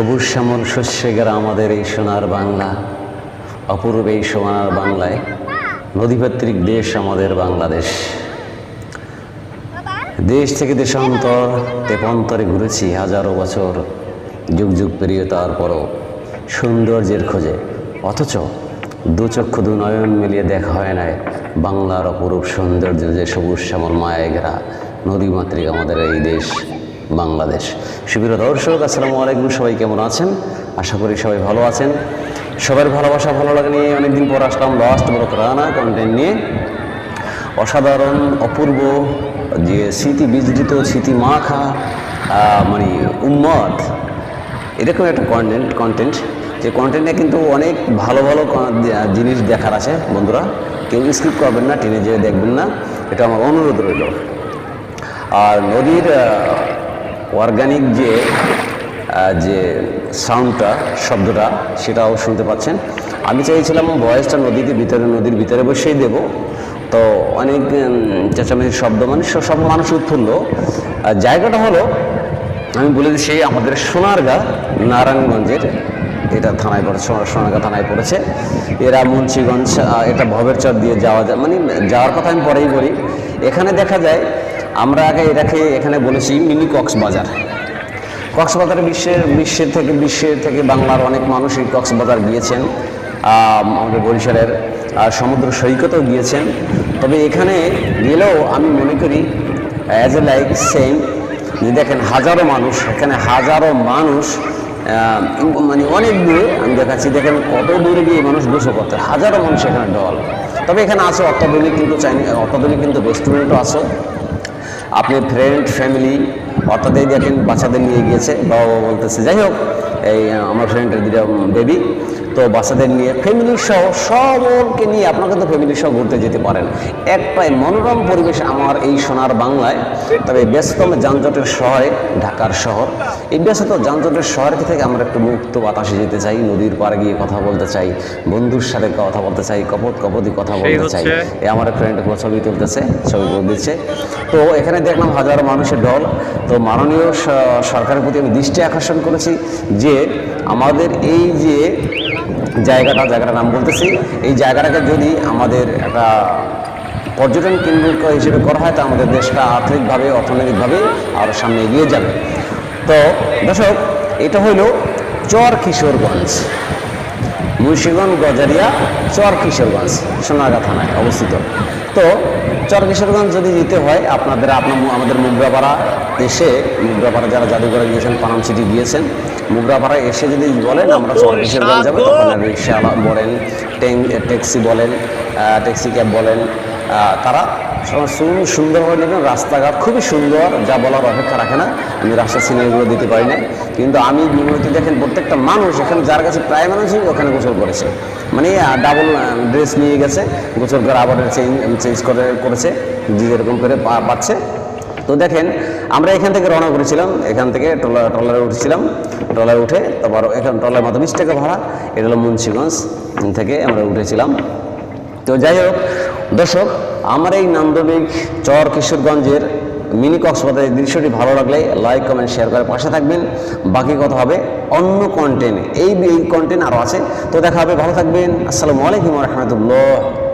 সবুজ শ্যামল শস্যে গেরা আমাদের এই সোনার বাংলা, অপূর্ব এই সোনার বাংলায় নদীভিত্তিক দেশ আমাদের বাংলাদেশ। দেশ থেকে দেশান্তর তেপান্তরে ঘুরেছি হাজারো বছর, যুগ যুগ পেরিয়ে তারপরও সৌন্দর্যের খোঁজে। অথচ দু চক্ষু দু নয়ন মিলিয়ে দেখা হয় নাই বাংলার অপরূপ সৌন্দর্য যে সবুজ শ্যামল মায়ে ঘেরা নদীমাতৃক আমাদের এই দেশ। বাংলাদেশ। সুপ্রিয় দর্শক, আসসালামু আলাইকুম। সবাই কেমন আছেন? আশা করি সবাই ভালো আছেন। সবার ভালোবাসা, ভালো লাগে নিয়ে অনেকদিন পর আসলাম লাস্ট বড় রানা কন্টেন্ট নিয়ে। অসাধারণ, অপূর্ব যে স্মৃতি বিজড়িত স্মৃতি মাখা মানে উম্মত, এরকম একটা কন্টেন্ট কন্টেন্ট যে কন্টেন্টে কিন্তু অনেক ভালো ভালো জিনিস দেখার আছে, বন্ধুরা। কেউ স্কিপ করবেন না, টেনে যেয়ে দেখবেন না। এটা আমার অনুরোধ রইল। আর নদীর অর্গানিক যে যে সাউন্ডটা, শব্দটা, সেটাও শুনতে পাচ্ছেন। আমি চাইছিলাম ভয়েসটা নদীতে, ভিতরে, নদীর ভিতরে বসেই দেব। তো অনেক চেঁচামেচির শব্দ মানে সব- মানুষ উৎফুল্ল। জায়গাটা হলো, আমি বলে দিচ্ছি আমাদের সোনারগা, নারায়ণগঞ্জের, এটা থানায় সোনা- সোনারগা থানায় পড়েছে। এরা মুন্সিগঞ্জ এটা ভবের চর দিয়ে যাওয়া যায় মানে যাওয়ার কথা আমি পরেই বলি। এখানে দেখা যায় আমরা আগে এটাকে এখানে বলেছি মিনি কক্সবাজার। কক্সবাজারে বিশ্বের বিশ্বের থেকে বিশ্বের থেকে বাংলার অনেক মানুষ এই কক্সবাজার গিয়েছেন। আমাদের বরিশালের সমুদ্র সৈকতেও গিয়েছেন। তবে এখানে গেলেও আমি মনে করি অ্যাজ এ লাইক সেম যে দেখেন হাজারো মানুষ, এখানে হাজারো মানুষ মানে অনেক দূরে আমি দেখাচ্ছি, দেখেন কত দূরে গিয়ে মানুষ বসে করতে হাজারো মানুষ এখানে ডল তবে এখানে আছে অত্যাধুনিক কিন্তু চাইনি, অত্যাধুনিক কিন্তু রেস্টুরেন্টও আছে। আপনি ফ্রেন্ড ফ্যামিলি অর্থাৎ এই দেখেন বাচ্চাদের নিয়ে গিয়েছে বাবা বাবা বলতেছে, যাই হোক, এই, আমার ফ্রেন্ডের দুটা বেবি তো বাচ্চাদের নিয়ে ফ্যামিলি সহ সবকে নিয়ে আপনাকে তো ফ্যামিলি সহ ঘুরতে যেতে পারেন। একটাই মনোরম পরিবেশ আমার এই সোনার বাংলায়। তবে ব্যস্ততম যানজটের শহরে ঢাকার শহর এই ব্যস্তত যানজটের শহর থেকে আমরা একটু মুক্ত বাতাসে যেতে চাই নদীর পাড়ে গিয়ে কথা বলতে চাই বন্ধুর সাথে কথা বলতে চাই কপত কপতি কথা বলতে চাই। এ আমার ফ্রেন্ড ছবি তুলতেছে ছবি দিচ্ছে। তো এখানে দেখলাম হাজার মানুষের ঢল। তো মাননীয় সরকারের প্রতি আমি দৃষ্টি আকর্ষণ করেছি যে আমাদের এই যে জায়গাটা, জায়গাটার নাম বলতেছি। এই জায়গাটাকে যদি আমাদের একটা পর্যটন কেন্দ্র হিসেবে করা হয়, তা আমাদের দেশটা আর্থিকভাবে, অর্থনৈতিকভাবে আরও সামনে এগিয়ে যাবে। তো দর্শক, এটা হইল চর কিশোরগঞ্জ মুন্সিগঞ্জ, গজারিয়া চর কিশোরগঞ্জ সোনারগাঁ থানায় অবস্থিত। তো চর কিশোরগঞ্জ যদি যেতে হয়, আপনাদের, আপনার আমাদের মুগরাপাড়া এসে মুগরাপাড়া যারা জাদুঘরে গিয়েছেন, পানাম সিটি গিয়েছেন মুগরাপাড়া এসে যদি বলেন আমরা কিশোরগঞ্জ যাব তখন রিক্সা বলেন ট্যাং- ট্যাক্সি বলেন ট্যাক্সি ক্যাব বলেন তারা সুন্দরভাবে নেবেন। রাস্তাঘাট খুবই সুন্দর যা বলার অপেক্ষা রাখে না। আমি রাস্তার সিনারিগুলো দিতে পারি না। কিন্তু আমি বিমূর্ত দেখেন প্রত্যেকটা মানুষ এখানে যার কাছে প্রায় মানুষই ওখানে গোসল করেছে। মানে ডাবল ড্রেস নিয়ে গেছে গোসল করে আবার চেঞ্জ চেঞ্জ করে করেছে যে যেরকম করে পা- পাচ্ছে। তো দেখেন, আমরা এখান থেকে রওনা করেছিলাম, এখান থেকে ট্রলার, ট্রলারে উঠেছিলাম, ট্রলারে উঠে তারপর এখান ট্রলার মাত্র বিশ টাকা ভাড়া, এটা হলো মুন্সিগঞ্জ থেকে আমরা উঠেছিলাম। তো যাই হোক, দর্শক, আমার এই নান্দনিক চর কিশোরগঞ্জের মিনি কক্সবাজারের দৃশ্যটি ভালো লাগলে লাইক, কমেন্ট, শেয়ার করে পাশে থাকবেন। বাকি কথা হবে অন্য কন্টেন্ট এই এই কন্টেন্ট আরও আছে। তো দেখা হবে, ভালো থাকবেন। আসসালামু আলাইকুম রহমতুল্লাহ।